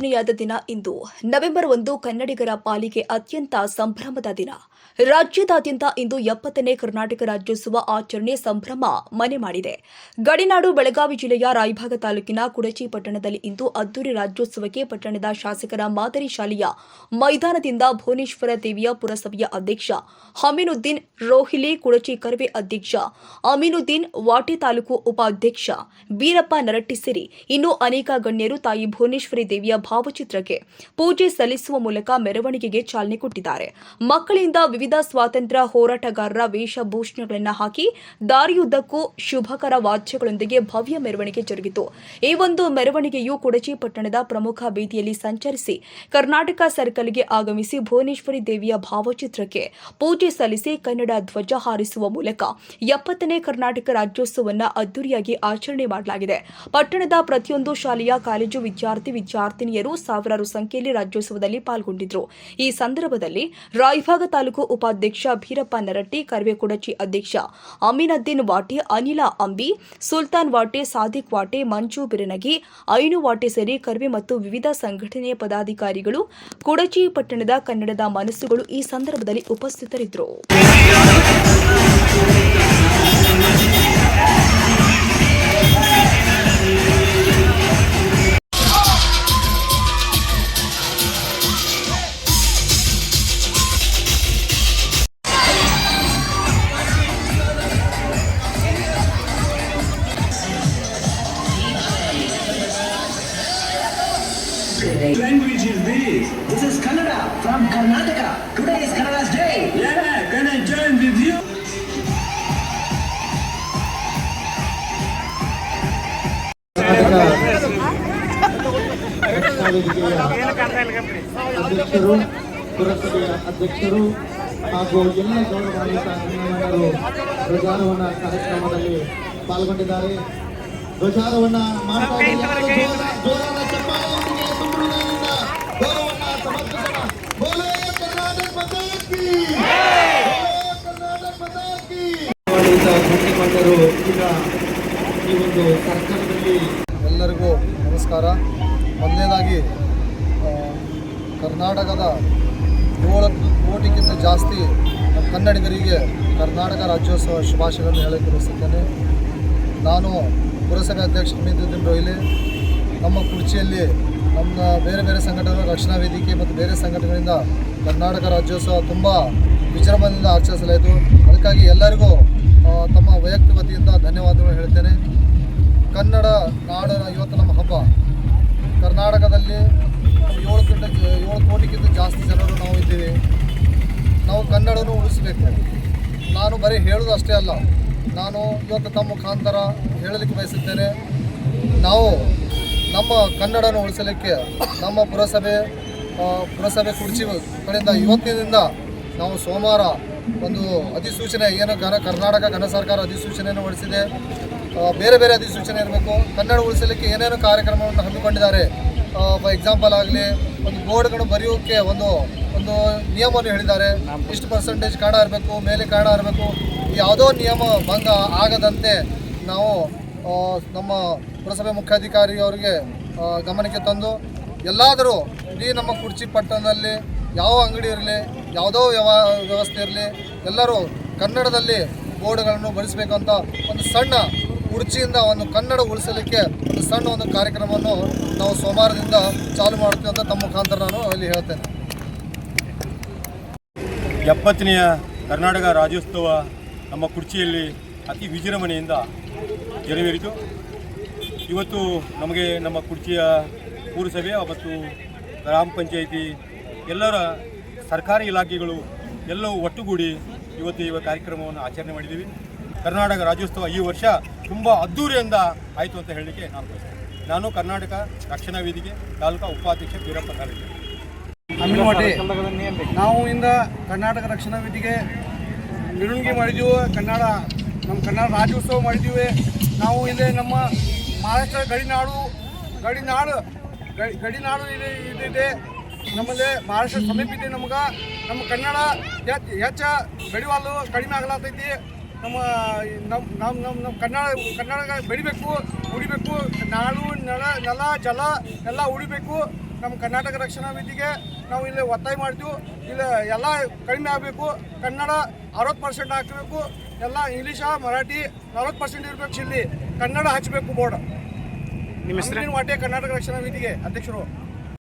ಆಚರಣೆಯಾದ ದಿನ ಇಂದು. ನವೆಂಬರ್ ಒಂದು ಕನ್ನಡಿಗರ ಪಾಲಿಗೆ ಅತ್ಯಂತ ಸಂಭ್ರಮದ ದಿನ. ರಾಜ್ಯದಾದ್ಯಂತ ಇಂದು ಎಪ್ಪತ್ತನೇ ಕರ್ನಾಟಕ ರಾಜ್ಯೋತ್ಸವ ಆಚರಣೆ ಸಂಭ್ರಮ ಮನೆ ಮಾಡಿದೆ. ಗಡಿನಾಡು, ಬೆಳಗಾವಿ ಜಿಲ್ಲೆಯ ರಾಯಭಾಗ ತಾಲೂಕಿನ ಕುಡಚಿ ಪಟ್ಟಣದಲ್ಲಿ ಇಂದು ಅದ್ದೂರಿ ರಾಜ್ಯೋತ್ಸವಕ್ಕೆ ಪಟ್ಟಣದ ಶಾಸಕರ ಮಾದರಿ ಶಾಲೆಯ ಮೈದಾನದಿಂದ ಭುವನೇಶ್ವರ ದೇವಿಯ ಪುರಸಭೆಯ ಅಧ್ಯಕ್ಷ ಹಮೀನುದ್ದೀನ್ ರೋಹಿಲಿ, ಕುಡಚಿ ಕರ್ವೆ ಅಧ್ಯಕ್ಷ ಅಮೀನುದ್ದೀನ್ ವಾಟೆ ತಾಲೂಕು ಉಪಾಧ್ಯಕ್ಷ ಬೀರಪ್ಪ ನರಟ್ಟಿಸಿರಿ ಇನ್ನು ಅನೇಕ ಗಣ್ಯರು ತಾಯಿ ಭುವನೇಶ್ವರಿ ದೇವಿಯ ಭಾವಚಿತ್ರಕ್ಕೆ ಪೂಜೆ ಸಲ್ಲಿಸುವ ಮೂಲಕ ಮೆರವಣಿಗೆಗೆ ಚಾಲನೆ ಕೊಟ್ಟಿದ್ದಾರೆ. ಮಕ್ಕಳಿಂದ ವಿವಿಧ ಸ್ವಾತಂತ್ರ್ಯ ಹೋರಾಟಗಾರರ ವೇಷಭೂಷಣಗಳನ್ನು ಹಾಕಿ ದಾರಿಯುದ್ದಕ್ಕೂ ಶುಭಕರ ವಾದ್ಯಗಳೊಂದಿಗೆ ಭವ್ಯ ಮೆರವಣಿಗೆ ಜರುಗಿತು. ಈ ಒಂದು ಮೆರವಣಿಗೆಯು ಕೊಡಚಿ ಪಟ್ಟಣದ ಪ್ರಮುಖ ಬೀದಿಯಲ್ಲಿ ಸಂಚರಿಸಿ ಕರ್ನಾಟಕ ಸರ್ಕಲ್ಗೆ ಆಗಮಿಸಿ ಭುವನೇಶ್ವರಿ ದೇವಿಯ ಭಾವಚಿತ್ರಕ್ಕೆ ಪೂಜೆ ಸಲ್ಲಿಸಿ ಕನ್ನಡ ಧ್ವಜ ಹಾರಿಸುವ ಮೂಲಕ ಎಪ್ಪತ್ತನೇ ಕರ್ನಾಟಕ ರಾಜ್ಯೋತ್ಸವವನ್ನು ಅದ್ದೂರಿಯಾಗಿ ಆಚರಣೆ ಮಾಡಲಾಗಿದೆ. ಪಟ್ಟಣದ ಪ್ರತಿಯೊಂದು ಶಾಲೆಯ, ಕಾಲೇಜು ವಿದ್ಯಾರ್ಥಿ, ವಿದ್ಯಾರ್ಥಿನಿಯರು ಸಾವಿರಾರು ಸಂಖ್ಯೆಯಲ್ಲಿ ರಾಜ್ಯೋತ್ಸವದಲ್ಲಿ ಪಾಲ್ಗೊಂಡಿದ್ದರು ಈ ಸಂದರ್ಭದಲ್ಲಿ ರಾಯಭಾಗ ತಾಲೂಕು ಉಪಾಧ್ಯಕ್ಷ ಭೀರಪ್ಪ ನರಟ್ಟಿ ಕರ್ವೆ ಕುಡಚಿ ಅಧ್ಯಕ್ಷ ಅಮೀನದ್ದೀನ್ ವಾಟೆ, ಅನಿಲ ಅಂಬಿ, ಸುಲ್ತಾನ್ ವಾಟೆ, ಸಾದಿಕ್ ವಾಟೆ, ಮಂಜು ಬಿರನಗಿ, ಐನು ವಾಟೆ ಸೇರಿ ಕರ್ವೆ ಮತ್ತು ವಿವಿಧ ಸಂಘಟನೆಯ ಪದಾಧಿಕಾರಿಗಳು, ಕೊಡಚಿ ಪಟ್ಟಣದ ಕನ್ನಡದ ಮನಸ್ಸುಗಳು ಈ ಸಂದರ್ಭದಲ್ಲಿ ಉಪಸ್ಥಿತರಿದ್ದರು. language is this? This is Kannada from Karnataka. Today is Kannada's day. Yeah, can I join with you? ಅಧ್ಯಕ್ಷರು ಪುರಸಭೆಯ ಅಧ್ಯಕ್ಷರು ಹಾಗೂ ಎಲ್ಲ ಗೌರವಾನ್ವಿತ ಗಣ್ಯಮಾನ್ಯರು ಧ್ವಜಾರೋಹಣ ಕಾರ್ಯಕ್ರಮದಲ್ಲಿ ಪಾಲ್ಗೊಂಡಿದ್ದಾರೆ ಮಾಡ್ತಾ ಜೋರಾದ ಚಪ್ಪಾಳೆಯೊಂದಿಗೆ ಸಂಭ್ರಮದಿಂದ ಸಮರ್ಪಿಸೋಣ. ಕರ್ನಾಟಕ ಕರ್ನಾಟಕ! ಈಗ ಈ ಒಂದು ಸರ್ಕಾರದಲ್ಲಿ ಎಲ್ಲರಿಗೂ ನಮಸ್ಕಾರ. ಮೊದಲನೇದಾಗಿ ಕರ್ನಾಟಕದ ಏಳು ಕೋಟಿಗಿಂತ ಜಾಸ್ತಿ ಕನ್ನಡಿಗರಿಗೆ ಕರ್ನಾಟಕ ರಾಜ್ಯೋತ್ಸವ ಶುಭಾಶಯಗಳನ್ನು ಹೇಳಕ್ಕೆ ಬಯಸುತ್ತೇನೆ ನಾನು ಪುರಸಭೆ ಅಧ್ಯಕ್ಷ ಅಮಿದುದ್ದೀನ್ ರೋಹಿಲಿ ನಮ್ಮ ಕುರ್ಚಿಯಲ್ಲಿ ನಮ್ಮ ಬೇರೆ ಬೇರೆ ಸಂಘಟನೆಗಳ ರಕ್ಷಣಾ ವೇದಿಕೆ ಮತ್ತು ಬೇರೆ ಸಂಘಟನೆಗಳಿಂದ ಕರ್ನಾಟಕ ರಾಜ್ಯೋತ್ಸವ ತುಂಬ ವಿಜೃಂಭಣೆಯಿಂದ ಆಚರಿಸಲಾಯಿತು. ಅದಕ್ಕಾಗಿ ಎಲ್ಲರಿಗೂ ತಮ್ಮ ವೈಯಕ್ತಿಕ ವತಿಯಿಂದ ಧನ್ಯವಾದಗಳು ಹೇಳ್ತೇನೆ. ಕನ್ನಡ ನಾಡಿನ ಇವತ್ತು ನಮ್ಮ ಹಬ್ಬ. ಕರ್ನಾಟಕದಲ್ಲಿ ಏಳು ಕಿಂತ, ಏಳು ಕೋಟಿಗಿಂತ ಜಾಸ್ತಿ ಜನರು ನಾವು ಇದ್ದೀವಿ. ನಾವು ಕನ್ನಡನೂ ಉಳಿಸಬೇಕು. ನಾನು ಬರೀ ಹೇಳೋದು ಅಷ್ಟೇ ಅಲ್ಲ. ನಾನು ಇವತ್ತು ತಮ್ಮ ಮುಖಾಂತರ ಹೇಳಲಿಕ್ಕೆ ಬಯಸುತ್ತೇನೆ. ನಾವು ನಮ್ಮ ಕನ್ನಡನ ಉಳಿಸಲಿಕ್ಕೆ ನಮ್ಮ ಪುರಸಭೆ ಪುರಸಭೆ ಕುರ್ಚಿ ಕಡೆಯಿಂದ ಇವತ್ತಿನಿಂದ ನಾವು ಸೋಮವಾರ ಒಂದು ಅಧಿಸೂಚನೆ, ಏನು ಘನ ಕರ್ನಾಟಕ ಘನ ಸರ್ಕಾರ ಅಧಿಸೂಚನೆಯನ್ನು ಹೊರಡಿಸಿದೆ. ಬೇರೆ ಬೇರೆ ಅಧಿಸೂಚನೆ ಇರಬೇಕು. ಕನ್ನಡ ಉಳಿಸಲಿಕ್ಕೆ ಏನೇನು ಕಾರ್ಯಕ್ರಮವನ್ನು ಹಮ್ಮಿಕೊಂಡಿದ್ದಾರೆ. ಫಾರ್ ಎಕ್ಸಾಂಪಲ್ ಆಗಲಿ, ಒಂದು ಬೋರ್ಡ್ಗಳು ಬರೆಯೋಕ್ಕೆ ಒಂದು ಒಂದು ನಿಯಮವನ್ನು ಹೇಳಿದ್ದಾರೆ. ಇಷ್ಟು ಪರ್ಸೆಂಟೇಜ್ ಕನ್ನಡ ಇರಬೇಕು, ಮೇಲೆ ಕನ್ನಡ ಇರಬೇಕು ಯಾವುದೋ ನಿಯಮ ಭಂಗ ಆಗದಂತೆ ನಾವು ನಮ್ಮ ಪುರಸಭೆ ಮುಖ್ಯಾಧಿಕಾರಿ ಅವರಿಗೆ ಗಮನಕ್ಕೆ ತಂದು ಎಲ್ಲಾದರೂ ಇಡೀ ನಮ್ಮ ಕುರ್ಚಿ ಪಟ್ಟಣದಲ್ಲಿ ಯಾವ ಅಂಗಡಿ ಇರಲಿ, ಯಾವುದೋ ವ್ಯವ, ವ್ಯವಸ್ಥೆ ಇರಲಿ, ಎಲ್ಲರೂ ಕನ್ನಡದಲ್ಲಿ ಬೋರ್ಡ್ಗಳನ್ನು ಅಂತ ಒಂದು ಸಣ್ಣ ಕುರ್ಚಿಯಿಂದ ಒಂದು ಕನ್ನಡ ಉಳಿಸಲಿಕ್ಕೆ ಒಂದು ಸಣ್ಣ ಒಂದು ಕಾರ್ಯಕ್ರಮವನ್ನು ನಾವು ಸೋಮವಾರದಿಂದ ಚಾಲು ಮಾಡ್ತೀವಿ ಅಂತ ತಮ್ಮ ಮುಖಾಂತರ ನಾನು ಅಲ್ಲಿ ಹೇಳ್ತೇನೆ. ಎಪ್ಪತ್ತನೆಯ ಕರ್ನಾಟಕ ರಾಜ್ಯೋತ್ಸವ ನಮ್ಮ ಕುರ್ಚಿಯಲ್ಲಿ ಅತಿ ವಿಜೃಂಭಣೆಯಿಂದ ನೆರವೇರಿತು. ಇವತ್ತು ನಮಗೆ ನಮ್ಮ ಕುರ್ಚಿಯ ಪುರಸಭೆ ಮತ್ತು ಗ್ರಾಮ ಪಂಚಾಯಿತಿ ಎಲ್ಲರ ಸರ್ಕಾರಿ ಇಲಾಖೆಗಳು ಎಲ್ಲವೂ ಒಟ್ಟುಗೂಡಿ ಇವತ್ತು ಈ ಕಾರ್ಯಕ್ರಮವನ್ನು ಆಚರಣೆ ಮಾಡಿದ್ದೀವಿ. ಕರ್ನಾಟಕ ರಾಜ್ಯೋತ್ಸವ ಈ ವರ್ಷ ತುಂಬ ಅದ್ದೂರಿಯಿಂದ ಆಯಿತು ಅಂತ ಹೇಳಲಿಕ್ಕೆ ನಾನು ಬಯಸ್ತೇನೆ. ನಾನು ಕರ್ನಾಟಕ ರಕ್ಷಣಾ ವೇದಿಕೆ ತಾಲೂಕಾ ಉಪಾಧ್ಯಕ್ಷ ವೀರಪ್ಪ ಕಾಲೇಜು ಅಮೀನವಾಟೆ ನಾವು ಇಂದ ಕರ್ನಾಟಕ ರಕ್ಷಣಾ ವೇದಿಕೆ ಮೆರವಣಿಗೆ ಮಾಡಿದ್ದೀವಿ ಕನ್ನಡ, ನಮ್ಮ ಕನ್ನಡ ರಾಜ್ಯೋತ್ಸವ ಮಾಡಿದ್ದೀವಿ ನಾವು ಇಲ್ಲಿ ನಮ್ಮ ಮಹಾರಾಷ್ಟ್ರ ಗಡಿನಾಡು ಗಡಿನಾಡು, ಗಡಿ, ಗಡಿನಾಡು ಇದೆ, ಇದಿದೆ. ನಮ್ಮಲ್ಲಿ ಮಹಾರಾಷ್ಟ್ರ ಸಮೀಪ ಇದೆ ನಮ್ಗೆ. ನಮ್ಮ ಕನ್ನಡ ಹೆಚ್ಚು ಬೆಳೆವಲ್ಲು ಕಡಿಮೆ ಆಗ್ಲಾತೈತಿ. ನಮ್ಮ ನಮ್ಮ ನಮ್ಮ ನಮ್ಮ ನಮ್ಮ ಕನ್ನಡ ಕನ್ನಡ ಬೆಳಿಬೇಕು ಉಳಿಬೇಕು ನಾಡು ನೆಲ ನೆಲ ಜಲ ಎಲ್ಲ ಉಳಿಬೇಕು ನಮ್ಮ ಕರ್ನಾಟಕ ರಕ್ಷಣಾ ವಿಧಿಗೆ ನಾವು ಇಲ್ಲಿ ಒತ್ತಾಯ ಮಾಡ್ತೀವಿ. ಇಲ್ಲಿ ಎಲ್ಲ ಕಡಿಮೆ ಆಗಬೇಕು. ಕನ್ನಡ ಅರವತ್ತು ಪರ್ಸೆಂಟ್ ಹಾಕಬೇಕು. ಎಲ್ಲ ಇಂಗ್ಲೀಷ ಮರಾಠಿ ನಲ್ವತ್ತು ಪರ್ಸೆಂಟ್ ಇರಬೇಕು ಇಲ್ಲಿ ಕನ್ನಡ ಹಚ್ಚಬೇಕು ಬೋರ್ಡ್. ನಿಮ್ಮ ವಾಟೆ ಕರ್ನಾಟಕ ರಕ್ಷಣಾ ವೇದಿಕೆ ಅಧ್ಯಕ್ಷರು.